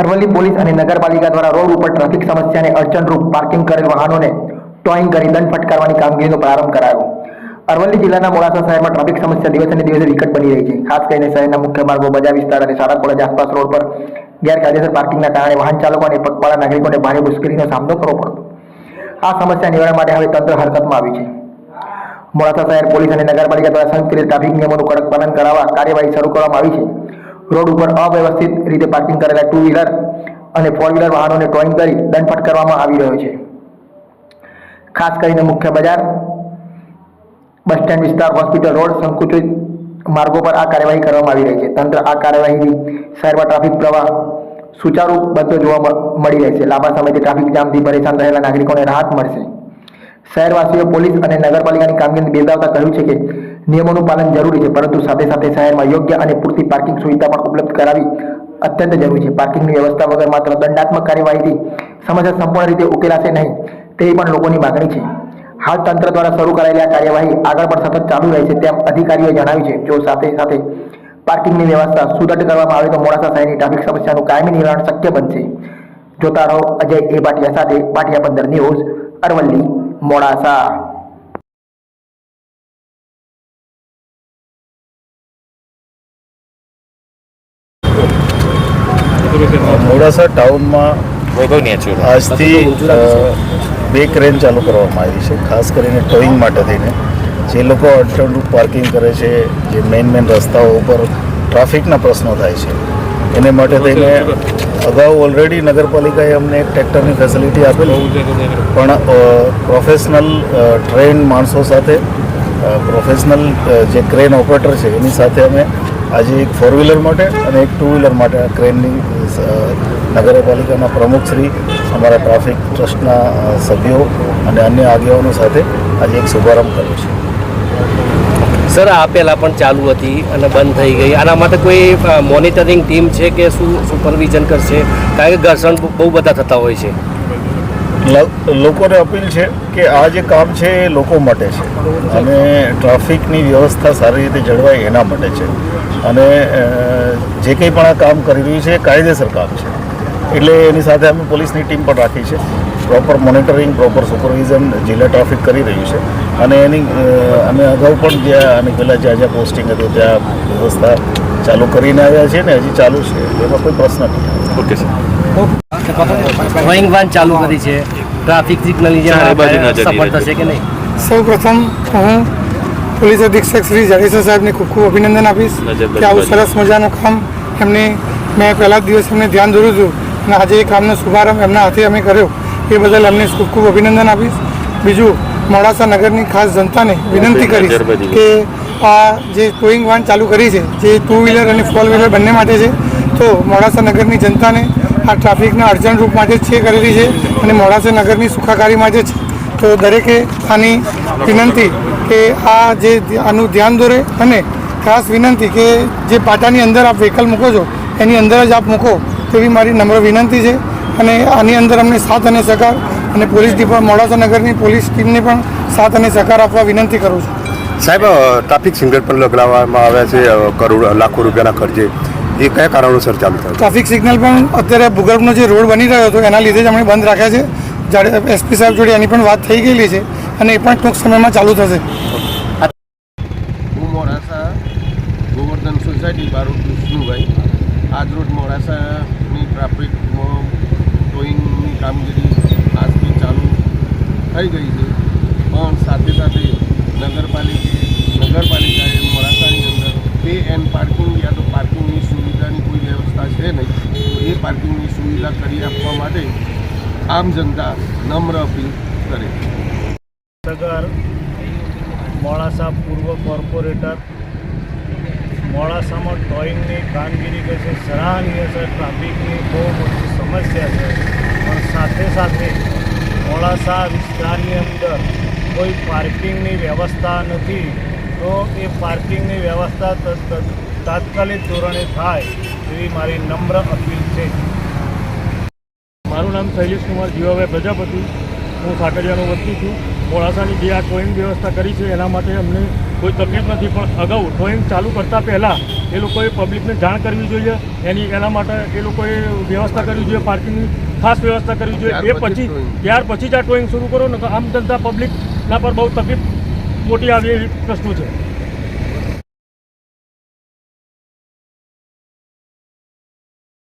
Aravalli police અને નગરપાલિકા દ્વારા રોડ ઉપર ટ્રાફિક સમસ્યાને અડચણરૂપ પાર્કિંગ કરેલ વાહનોને ટોઈંગ કરી દંડ ફટકારવાની કામગીરીનો પ્રારંભ કરાયો. અરવલ્લી જિલ્લાના મોડાસા શહેરમાં ટ્રાફિક સમસ્યા દિવસે દિવસે વિકટ બની રહી છે. ખાસ કરીને શહેરના મુખ્ય માર્ગો, બજાર વિસ્તાર અને શાળા, કોલેજ આસપાસ રોડ પર ગેરકાયદેસર પાર્કિંગના કારણે વાહન ચાલકો અને પગપાળા નાગરિકોને ભારે મુશ્કેલીનો સામનો કરવો પડતો. આ સમસ્યા નિવારણ માટે હવે તંત્ર હરકતમાં આવ્યું છે. મોડાસા શહેર પોલીસ અને નગરપાલિકા દ્વારા સંયુક્ત ટ્રાફિક નિયમોનું કડક પાલન કરાવવા કાર્યવાહી શરૂ કરવામાં આવી છે. રોડ ઉપર અવ્યવસ્થિત રીતે પાર્કિંગ કરેલા ટુ વ્હીલર અને ફોર વ્હીલર વાહનોને ટોઈંગ કરી દંડ ફટકારવામાં આવી રહ્યો છે. ખાસ કરીને મુખ્ય બજાર, બસ સ્ટેન્ડ વિસ્તાર, હોસ્પિટલ, રોડ સંકુચિત માર્ગો પર આ કાર્યવાહી કરવામાં આવી રહી છે. તંત્ર આ કાર્યવાહીથી શહેરમાં ટ્રાફિક પ્રવાહ સુચારુ બનતો જોવા મળી રહે છે. લાંબા સમયથી ટ્રાફિક જામથી પરેશાન રહેલા નાગરિકોને રાહત મળશે. શહેરવાસીઓ, પોલીસ અને નગરપાલિકાની કામગીરી બિરદાવતા કહ્યું છે કે નિયમોનું પાલન જરૂરી છે, પરંતુ સાથે સાથે શહેરમાં યોગ્ય અને પૂરતી પાર્કિંગ સુવિધા પણ ઉપલબ્ધ કરાવી અત્યંત જરૂરી છે. પાર્કિંગની વ્યવસ્થા વગર માત્ર દંડાત્મક કાર્યવાહીથી સમસ્યા સંપૂર્ણ રીતે ઉકેલાશે નહીં, તેવી પણ લોકોની માગણી છે. હાલ તંત્ર દ્વારા શરૂ કરાયેલી આ કાર્યવાહી આગળ પણ સતત ચાલુ રહે છે તેમ અધિકારીઓએ જણાવ્યું છે. જો સાથે સાથે પાર્કિંગની વ્યવસ્થા સુદૃઢ કરવામાં આવે તો મોડાસા શહેરની ટ્રાફિક સમસ્યાનું કાયમી નિવારણ શક્ય બનશે. જોતા રહો અજય એ ભાટિયા સાથે, ભાટિયા બંદર ન્યૂઝ અરવલ્લી, મોડાસા. મોડાસા ટાઉનમાં વૈભવ નેચર આજથી બે ક્રેન ચાલુ કરવામાં આવી છે ખાસ કરીને ટોઈંગ માટે થઈને. જે લોકો અડચણરૂપ પાર્કિંગ કરે છે જે મેઇન મેઇન રસ્તાઓ ઉપર ટ્રાફિકના પ્રશ્નો થાય છે એને માટે થઈને અગાઉ ઓલરેડી નગરપાલિકાએ અમને એક ટ્રેક્ટરની ફેસિલિટી આપેલી. પણ પ્રોફેશનલ ટ્રેન માણસો સાથે પ્રોફેશનલ જે ક્રેન ઓપરેટર છે એની સાથે અમે આજે એક ફોર વ્હીલર માટે અને એક ટુ વ્હીલર માટે આ ક્રેનની નગરપાલિકાના પ્રમુખશ્રી અમારા ટ્રાફિક ટ્રસ્ટના સભ્યો અને અન્ય આગેવાનો સાથે આજે એક શુભારંભ કર્યો છે. સર, આ પહેલાં પણ ચાલુ હતી અને બંધ થઈ ગઈ. આના માટે કોઈ મોનિટરિંગ ટીમ છે કે શું સુપરવિઝન કરશે? કારણ કે ઘર્ષણ બહુ બધા થતા હોય છે. લોકોને અપીલ છે કે આ જે કામ છે એ લોકો માટે છે. અને ટ્રાફિકની વ્યવસ્થા સારી રીતે જળવાય એના માટે છે. અને જે કંઈ પણ આ કામ કરી રહ્યું છે એ કાયદેસર કામ છે. એટલે એની સાથે અમે પોલીસની ટીમ પણ રાખી છે. પ્રોપર મોનિટરિંગ પ્રોપર સુપરવિઝન જિલ્લા ટ્રાફિક કરી રહ્યું છે. અને એની અમે અગાઉ પણ જ્યાં અને પહેલાં જ્યાં જ્યાં પોસ્ટિંગ હતું ત્યાં વ્યવસ્થા ચાલુ કરીને આવ્યા છે ને હજી ચાલુ છે. એમાં કોઈ પ્રશ્ન નથી. ઓકે સર ડ્રોઈંગ વાન ચાલુ કરી છે. ટ્રાફિક સિગ્નલની જે ચારે બાજુ નજર સફળ થશે કે નહીં? સૌ પ્રથમ હું પોલીસ અધિક્ષક શ્રી જાડેજા સાહેબને ખૂબ ખૂબ અભિનંદન આપીશ કે આવું સરસ મજાનું કામ એમને મેં પહેલા જ દિવસ એમને ધ્યાન દોર્યું હતું અને આજે એ કામનો શુભારંભ એમના હાથે અમે કર્યો. એ બદલ એમને ખૂબ ખૂબ અભિનંદન આપીશ. બીજું મોડાસા નગરની ખાસ જનતાને વિનંતી કરીશ કે આ જે ટોઈંગ વાન ચાલુ કરી છે જે ટુ વ્હીલર અને ફોર વ્હીલર બંને માટે છે તો મોડાસા નગરની જનતાને આ ટ્રાફિકના અડચણરૂપ માટે છે કરેલી છે અને મોડાસા નગરની સુખાકારી માટે છે તો દરેકે આની વિનંતી કે આ જે આનું ધ્યાન દોરે અને ખાસ વિનંતી કે જે પાટાની અંદર આપ વ્હીકલ મૂકો છો, એની અંદર જ આપ મૂકો તેવી મારી નમ્ર વિનંતી છે. અને આની અંદર અમને સાથ અને સહકાર અને પોલીસ ડિપાર્ટ મોડાસા નગરની પોલીસ ટીમને પણ સાથ અને સહકાર આપવા વિનંતી કરું છું. સાહેબ ટ્રાફિક સિગ્નલ પણ લગાવવામાં આવ્યા છે કરોડ, લાખો રૂપિયાના ખર્ચે. એ કયા કારણોસર ચાલુ થયું? ટ્રાફિક સિગ્નલ પણ અત્યારે ભૂગર્ભનો જે રોડ બની રહ્યો હતો એના લીધે જ અમે બંધ રાખ્યા છે. જ્યારે એસપી સાહેબ જોડે એની પણ વાત થઈ ગયેલી છે અને એ પણ ટૂંક સમયમાં ચાલુ થશે. હું મોડાસા ગોવર્ધન સોસાયટી બારોટ વિષ્ણુભાઈ. આજરોજ મોડાસાની ટ્રાફિકમાં ટોઈંગની કામગીરી આજથી ચાલુ થઈ ગઈ છે. પણ સાથે સાથે નગરપાલિકા નગરપાલિકાએ મોડાસાની અંદર પે એન્ડ પાર્કિંગ યા તો પાર્કિંગની સુવિધાની કોઈ વ્યવસ્થા છે નહીં. તો એ પાર્કિંગની સુવિધા કરી આપવા માટે આમ જનતા નમ્ર અપીલ કરે. છે નગર, મોડાસા પૂર્વ કોર્પોરેટર, મોડાસામાં ટોઈંગની કામગીરી કે છે સરાહનીય છે, ટ્રાફિકની બહુ મોટી સમસ્યા છે. પણ સાથે સાથે મોડાસા વિસ્તારની અંદર કોઈ પાર્કિંગની વ્યવસ્થા નથી, તો એ પાર્કિંગની વ્યવસ્થા તાત્કાલિક ધોરણે થાય. એવી મારી નમ્ર અપીલ છે. મારું નામ શૈલેષ કુમાર જીવાભાઈ પ્રજાપતિ. હું સાકરિયાનો વસ્તી છું. મોડાસાની જે આ ટોઈંગ વ્યવસ્થા કરી છે એના માટે અમને કોઈ તકલીફ નથી પણ અગાઉ ડ્રોઈંગ ચાલુ કરતાં પહેલાં એ લોકોએ પબ્લિકને જાણ કરવી જોઈએ. એની એના માટે એ લોકોએ વ્યવસ્થા કરવી જોઈએ પાર્કિંગની ખાસ વ્યવસ્થા કરવી જોઈએ. એ પછી ત્યાર પછી જ આ ટોઈંગ શરૂ કરો ને તો આમ જનતા પબ્લિકના પર બહુ તકલીફ મોટી આવી એવી પ્રશ્નો છે.